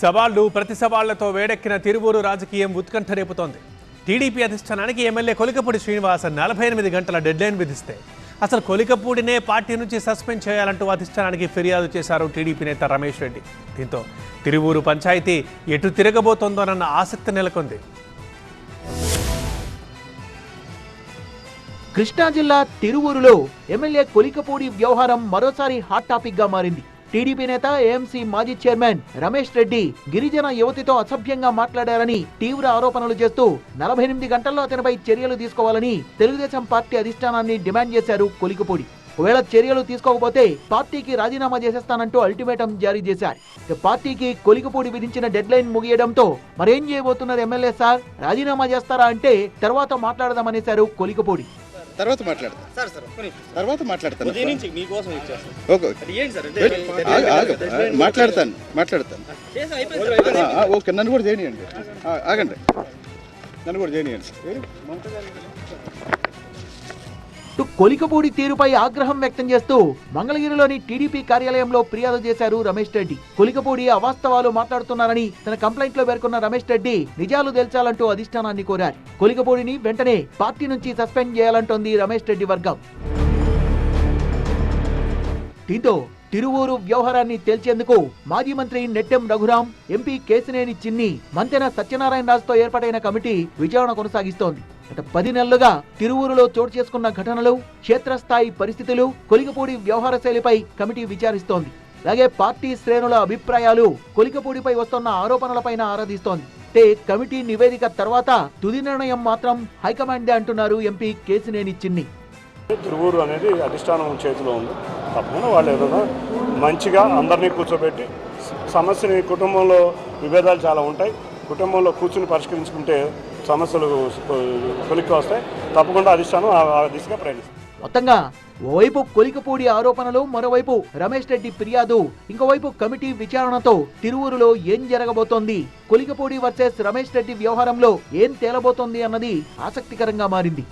సవాళ్ళు ప్రతి సవాళ్ళతో వేడెక్కిన తిరువూరు రాజకీయం ఉత్కంఠ రేపుతోంది. టీడీపీ అధిష్టానానికి ఎమ్మెల్యే కొలికపూడి శ్రీనివాసన్ నలభై ఎనిమిది గంటల డెడ్లైన్ విధిస్తే అసలు కొలికపూడినే పార్టీ నుంచి సస్పెండ్ చేయాలంటూ అధిష్టానానికి ఫిర్యాదు చేశారు టీడీపీ నేత రమేష్ రెడ్డి. దీంతో తిరువూరు పంచాయతీ ఎటు తిరగబోతోందోనన్న ఆసక్తి నెలకొంది. కృష్ణా జిల్లా తిరువూరులో ఎమ్మెల్యే కొలికపూడి వ్యవహారం మరోసారి హాట్ టాపిక్గా మారింది. టీడీపీ నేత ఏఎంసీ మాజీ చైర్మన్ రమేష్ రెడ్డి గిరిజన యువతితో అసభ్యంగా మాట్లాడారని తీవ్ర ఆరోపణలు చేస్తూ నలభై ఎనిమిది గంటల్లో అతనిపై చర్యలు తీసుకోవాలని తెలుగుదేశం పార్టీ అధిష్టానాన్ని డిమాండ్ చేశారు కొలికపూడి. ఒకవేళ చర్యలు తీసుకోకపోతే పార్టీకి రాజీనామా చేసేస్తానంటూ అల్టిమేటం జారీ చేశారు. పార్టీకి కొలికపూడి విధించిన డెడ్ లైన్ ముగియడంతో మరేం చేయబోతున్నారు ఎమ్మెల్యే సార్? రాజీనామా చేస్తారా అంటే తర్వాత మాట్లాడదామనేశారు కొలికపూడి. తర్వాత మాట్లాడతాను సార్ సార్. తర్వాత మాట్లాడతాను. ఉదయం నుంచి మీకోసం ఇచ్చేస్తాను. ఓకే. ఏంటి సార్. మాట్లాడతాను మాట్లాడతాను. ఓకే నన్ను కూడా చేయనియండి ఆగండి. నన్ను కూడా చేయనియండి కొలికపూడి తీరుపై ఆగ్రహం వ్యక్తం చేస్తూ మంగళగిరిలోని టీడీపీ కార్యాలయంలో ఫిర్యాదు చేశారు రమేష్ రెడ్డి. కొలికపూడి అవాస్తవాలు మాట్లాడుతున్నారని తన కంప్లైంట్లో పేర్కొన్న రమేష్ రెడ్డి నిజాలు తెల్చాలంటూ అధిష్టానాన్ని కోరారు. కొలికపూడిని వెంటనే పార్టీ నుంచి సస్పెండ్ చేయాలంటోంది రమేష్ రెడ్డి వర్గం. దీంతో తిరువూరు వ్యవహారాన్ని తేల్చేందుకు మాజీ మంత్రి నెట్టెం రఘురాం ఎంపీ కేసినేని చిన్ని మంతెన సత్యనారాయణ రాజుతో ఏర్పాటైన కమిటీ విచారణ కొనసాగిస్తోంది. గత పది నెలలుగా తిరువూరులో చోటు చేసుకున్న ఘటనలు క్షేత్రస్థాయి పరిస్థితులు కొలికపూడి వ్యవహార శైలిపై కమిటీ విచారిస్తోంది. అలాగే పార్టీ శ్రేణుల అభిప్రాయాలు కొలికపూడిపై వస్తున్న ఆరోపణలపైన ఆరాధిస్తోంది. కమిటీ నివేదిక తర్వాత తుది నిర్ణయం మాత్రం హైకమాండే అంటున్నారు ఎంపీ కేసినేని చిన్ని. తిరువూరు అనేది అధిష్టానం చేతిలో ఉంది. తప్పకుండా వాళ్ళు ఏదైనా మంచిగా అందరినీ కూర్చోబెట్టి సమస్యని కుటుంబంలో విభేదాలు చాలా ఉంటాయి. కుటుంబంలో కూర్చుని పరిష్కరించుకుంటే సమస్యలు కొలిక్కి వస్తాయి తప్పకుండా అధిష్టానం ఆ దిశగా ప్రయాణిస్తుంది. మొత్తంగా ఓవైపు కొలికపూడి ఆరోపణలు మరోవైపు రమేష్ రెడ్డి ఫిర్యాదు ఇంకోవైపు కమిటీ విచారణతో తిరువూరులో ఏం జరగబోతోంది? కొలికపూడి వర్సెస్ రమేష్ రెడ్డి వ్యవహారంలో ఏం తేలబోతోంది అన్నది ఆసక్తికరంగా మారింది.